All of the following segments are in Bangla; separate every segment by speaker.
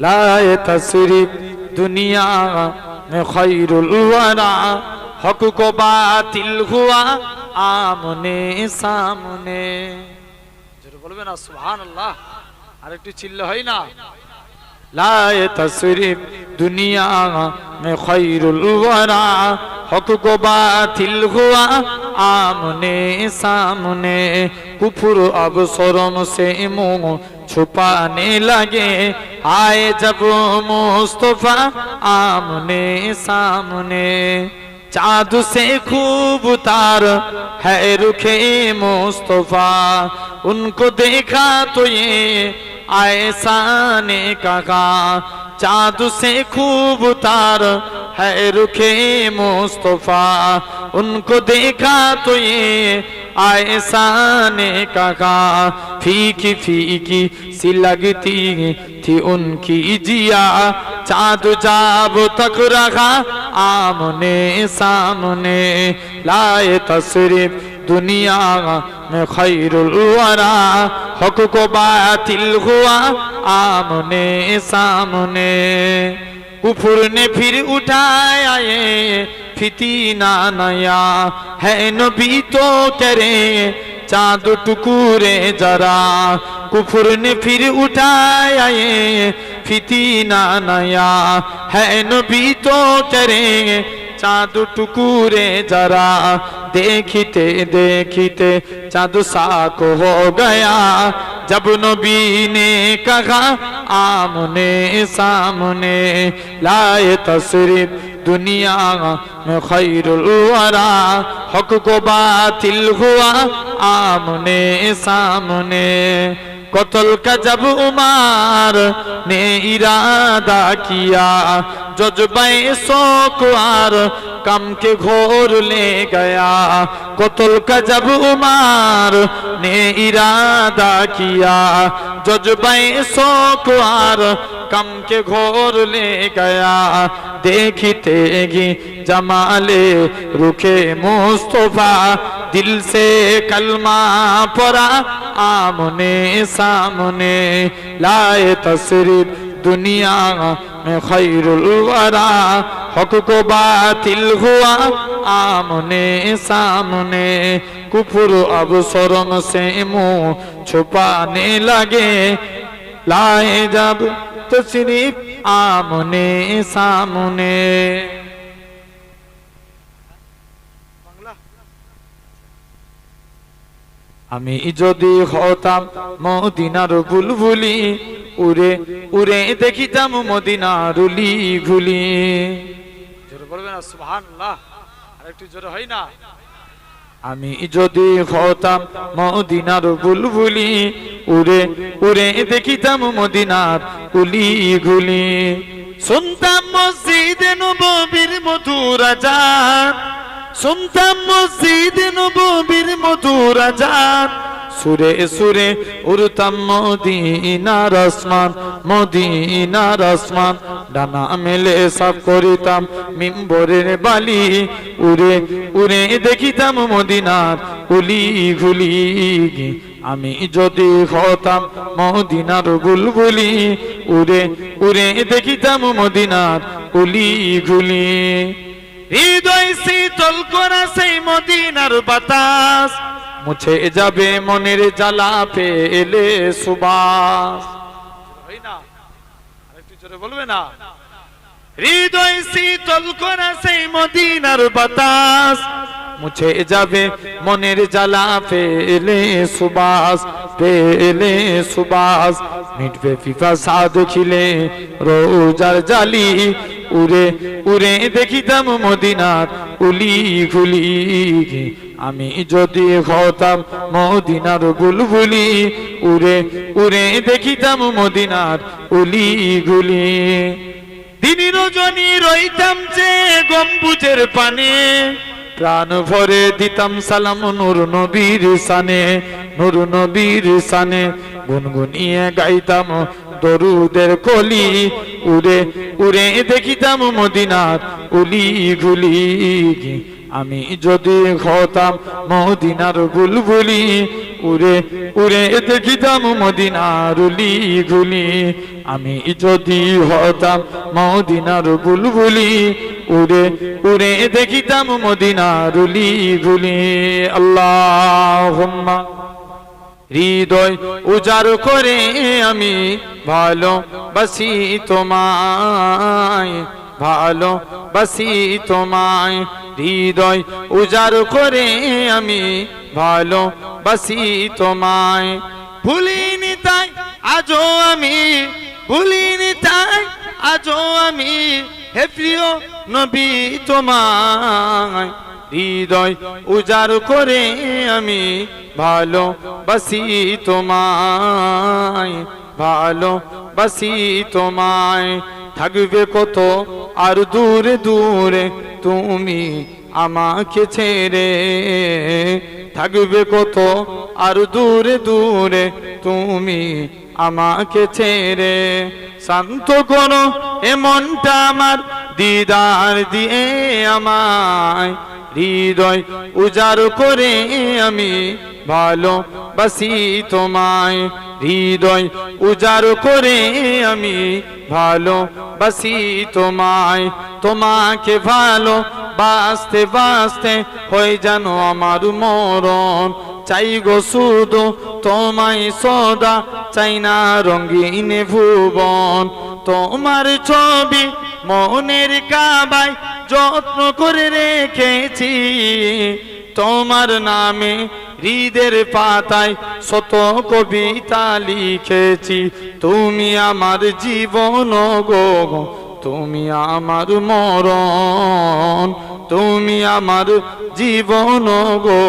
Speaker 1: لا تصرف دنیا میں خیر الورا حق کو باطل ہوا آمنے سامنے جو بولو نا سبحان اللہ আর একটু চিল্লে হয় না लाए तशरीफ दुनिया में खैरुल वरा हक को बातिल हुआ आमने सामने कुफुर अब शरम से मुंह छुपाने लगे आए जब मुस्तफा आमने सामने चाँद से खूब तार है रुखे मुस्तफा उनको देखा तो ये ऐसा ने कहा चाँद से खूब उतार है रुखे मुस्तफ़ा। उनको देखा तो ये ऐसा ने कहा फीकी फीकी सी लगती थी उनकी जिया चाँद जाब तक रखा आमने सामने लाए तशरीफ दुनिया में खैरुल वरा हक को बातिल हुआ आमने सामने कुफुर ने फिर उठाया ये फितीना नया है नबी तो करे चाँद टुकुरे जरा। कुफुर ने फिर उठाया ये फितीना नया है नबी तो करे চাঁদ টুকুরে যারা দেখিতে দেখিতে চাঁদ সাক হো গয়া जब नबी ने कहा आमने सामने लाए तशरीफ दुनिया में खैरुल वरा हक को बातिल हुआ आमने सामने قتل کا جب عمر نے ارادہ کیا جذبہ سوکوار کم کے گھور لے گیا قتل کا جب عمر نے ارادہ کیا جذبہ سوکوار کم کے گھور لے گیا دیکھتے گی جمالے رکھے مصطفیٰ دل سے کلمہ پڑا آمنے सामने लाए तशरीफ दुनिया में खैरुल वरा हक को बातिल हुआ आमने सामने कुफुर अब शरम से मुंह छुपाने लगे लाए जब तशरीफ आमने सामने আমি যদি হতাম মদিনার বুলবুলি উড়ে উড়ে দেখিতাম মদিনার উলি জোরে বলবে না সুবহানাল্লাহ। আরেকটু জোরে হয় না। আমি যদি হতাম মদিনার বুলবুলি উড়ে উড়ে দেখিতাম মদিনার উলি ঘুলি শুনতাম মসজিদ নববীর মধুর আজান শুনতাম মসজিদ নববীর আজান সুরে সুরে উড়তাম মদিনার আসমান মদিনার আসমান। ডানা মেলে সব করিতাম মিম্বরের বালি, উড়ে উড়ে দেখিতাম মদিনার উলি ঘুলি। আমি যদি হতাম মদিনার বুলবুলি, উড়ে উড়ে দেখিতাম মদিনার উলি ঘুলি। হৃদয় শীতল করা সেই মদিনার বাতাস মুছে যাবে মনের জ্বালা পেলে সুবাস। বলবে না? হৃদয় শীতল করা সেই মদিনার বাতাস। মুছে যাবে মনের জ্বালা পেলে সুবাস পেলে সুবাস। মিটবে ফিফা সা দেখিলে রোজার জালি। উড়ে উড়ে দেখিতাম মদিনার উলি ঘুলি আমি যদি হতাম মদিনার বুলবুলি, উড়ে উড়ে দেখিতাম মদিনার উলি গুলি দিন রজনী রইতাম যে গম্বুজের পানে, প্রাণ ভরে দিতাম সালাম নুর নবীর সানে, নুর নবীর সানে। গুনগুনিয়ে গাইতাম দরুদের কলি, উড়ে উড়ে দেখিতাম মদিনার উলি গুলি আমি যদি হতাম মদিনার বুলবুলি, উড়ে উড়ে দেখিতাম মদিনারুলি গুলি আমি যদি হতাম মদিনার বুলবুলি, উড়ে উড়ে দেখিতাম মদিনারুলি গুলি আল্লাহ হৃদয় উজাড় করে আমি ভালো বাসি তোমায়, ভালো বাসি তোমায়। হৃদয় উজাড় করে আমি ভালো বাসি তোমায়। ভুলিনি তাই আজও আমি, ভুলিনি তাই আজও আমি হে প্রিয় নবী তোমায়। হৃদয় উজাড় করে আমি ভালো বাসি তোমায়, ভালো বাসি তোমায়। থাকবে কত? আর দূরে দূরে তুমি আমাকে ছেড়ে। থাকবে কত? আর দূরে দূরে তুমি আমাকে ছেড়ে। শান্ত করো এমনটা আমার, দিদার দিয়ে আমায়। হৃদয় উজাড় করে আমি ভালো বাসি তোমায়। হৃদয় উজাড় করে আমি ভালো, বাসি তোমায়, তোমাকে ভালো বাঁচতে বাঁচতে হয়ে জানো আমার মরণ। চাই গো শুধু তোমায় সদা, চাই না রঙিন ভুবন। তোমার ছবি মনের কাবায় যত্ন করে রেখেছি। তোমার নামে হৃদের পাতায় শত কবিতা লিখেছি। তুমি আমার জীবন গো, তুমি আমার মরণ। তুমি আমার জীবন গো,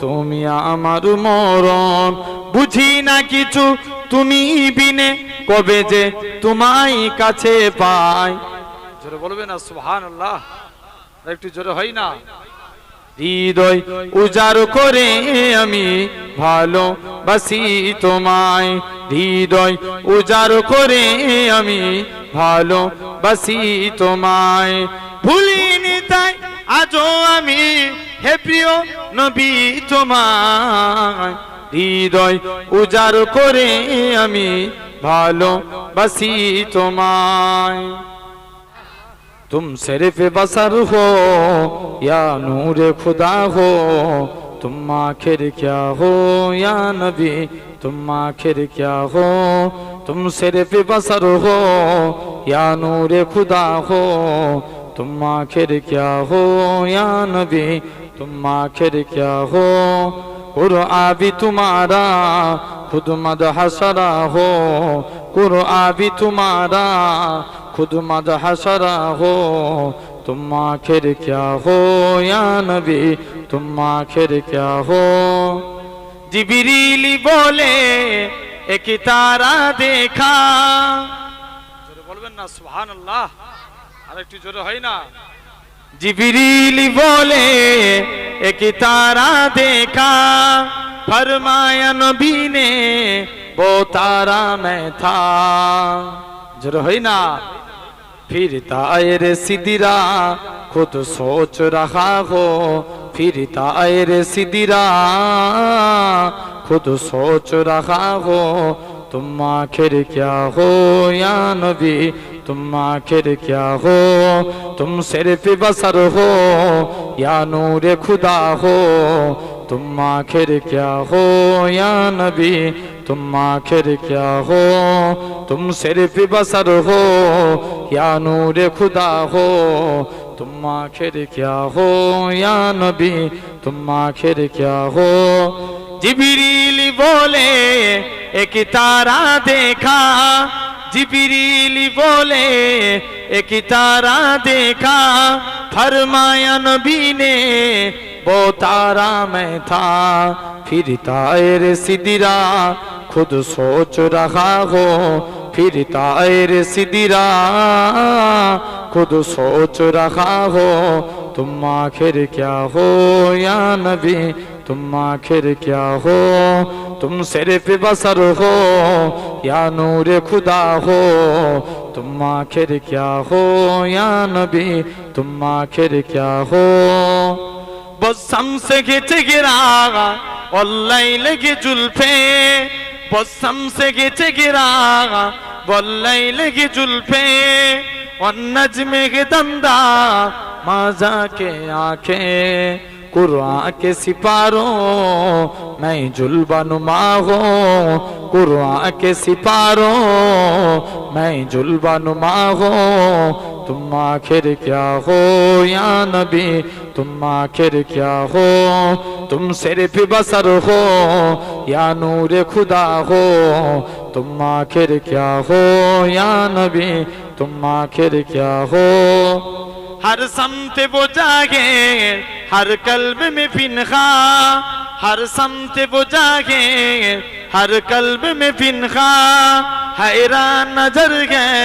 Speaker 1: তুমি আমার মরণ। বুঝি না কিছু তুমি বিনে, কবে যে তোমায় কাছে পাই। জোরে বলবে না সুহান একটু জোরে হয় না? হৃদয় উজাড় করে আমি ভালো বাসি তোমায়। হৃদয় উজাড় করে আমি ভালো বাসি তোমায়। ভুলিনি তাই আজও আমি, হে প্রিয় নবী তোমায়। হৃদয় উজাড় করে আমি ভালো বাসি তোমায়। तुम सिर्फ बसर हो या नूर खुदा हो तुम आखिर क्या हो या नबी तुम आखिर क्या हो तुम सिर्फ बसर हो या नूर खुदा हो तुम आखिर क्या हो या नबी तुम आखिर क्या हो कुरआ भी तुम्हारा खुद मद हसरा हो कुरआ भी तुम्हारा खुद मद हसरा हो तुम आखिर क्या हो या नबी तुम आखिर क्या हो जिबरीली बोले एक तारा देखा জোরে বলবেন না সুবহানাল্লাহ আর একটু জোরে হয় না जिबरीली बोले एक तारा देखा फरमाया नबी ने वो तारा मैं था जर है ना फिर तायर सिदिरा खुद सोच रहा हो फिर तायर सिदिरा खुद सोच रहा हो तुम आखिर क्या हो या नबी तुम आखिर क्या हो तुम सिर्फ बसर हो या नूर खुदा हो तुम आखिर क्या हो या नबी तुम आखिर क्या हो तुम सिर्फ बसर हो या नूर खुदा हो तुम आखिर क्या हो या नबी तुम आखिर क्या हो जिबरील बोले एक तारा देखा जिबरील बोले एक तारा देखा फरमाया नबी ने वो तारा मैं था फिर तायर सिदिरा खुद सोच रहा हो फिर तायर सिदिरा खुद सोच रहा हो तुम आखिर क्या हो या नबी तुम आखिर क्या हो तुम सिर्फ बसर हो या नूर खुदा हो तुम आखिर क्या हो या नबी तुम आखिर क्या हो बसम से खिंच गिरा वल्लाई लगी जुल्फे बसम से खिंच गिरा वल्लाई लगी जुल्फे और नजम के दंदा माजा के आंखें कुरआ के सिपारों मैं जुल्बा नुमा हूँ कुरआ के सिपारों मैं जुल्बा नुमा हूँ तुम आखिर क्या हो या नबी? तुम आखिर क्या हो? तुम सिर्फ़ बसर हो या नूर खुदा हो? तुम आखिर क्या हो या नबी? तुम आखिर क्या हो? हर समत वो जागे, हर कल्ब में फिनखा हर समत वो जागे हर कल्ब में फिनखा हैरान नजर गए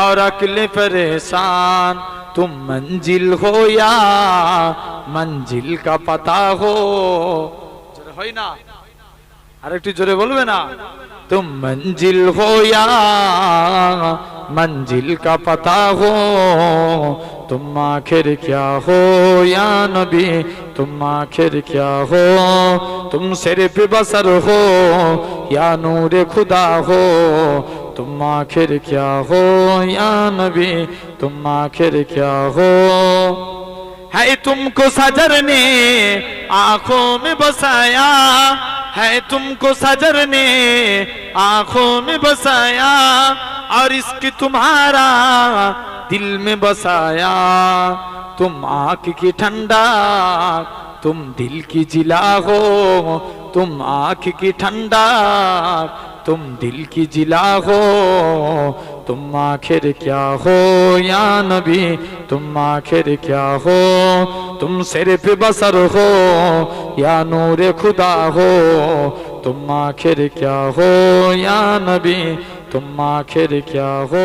Speaker 1: और अकल परेशान तुम मंजिल हो या मंजिल का पता हो জোরে হয় না আরেকটু জোরে বলবে না तुम मंजिल हो या मंजिल का पता हो तुम आखिर क्या हो? या नबी, तुम आखिर क्या हो? तुम सिर्फ़ बसर हो, या नूर खुदा हो। तुम आखिर क्या हो? या नबी, तुम आखिर क्या हो? है तुमको सजर ने आँखों में बसाया। है तुमको सजर ने आँखों में बसाया, और इसकी तुम्हारा दिल में बसाया। तुम आँख की ठंडा, तुम दिल की जिला हो। तुम आँख की ठंडा, तुम दिल की जिला हो। तुम आखिर क्या हो या नबी? तुम आखिर क्या हो? तुम सिर्फ बसर हो या नूर खुदा हो तुम आखिर क्या हो या नबी तुम आखिर क्या हो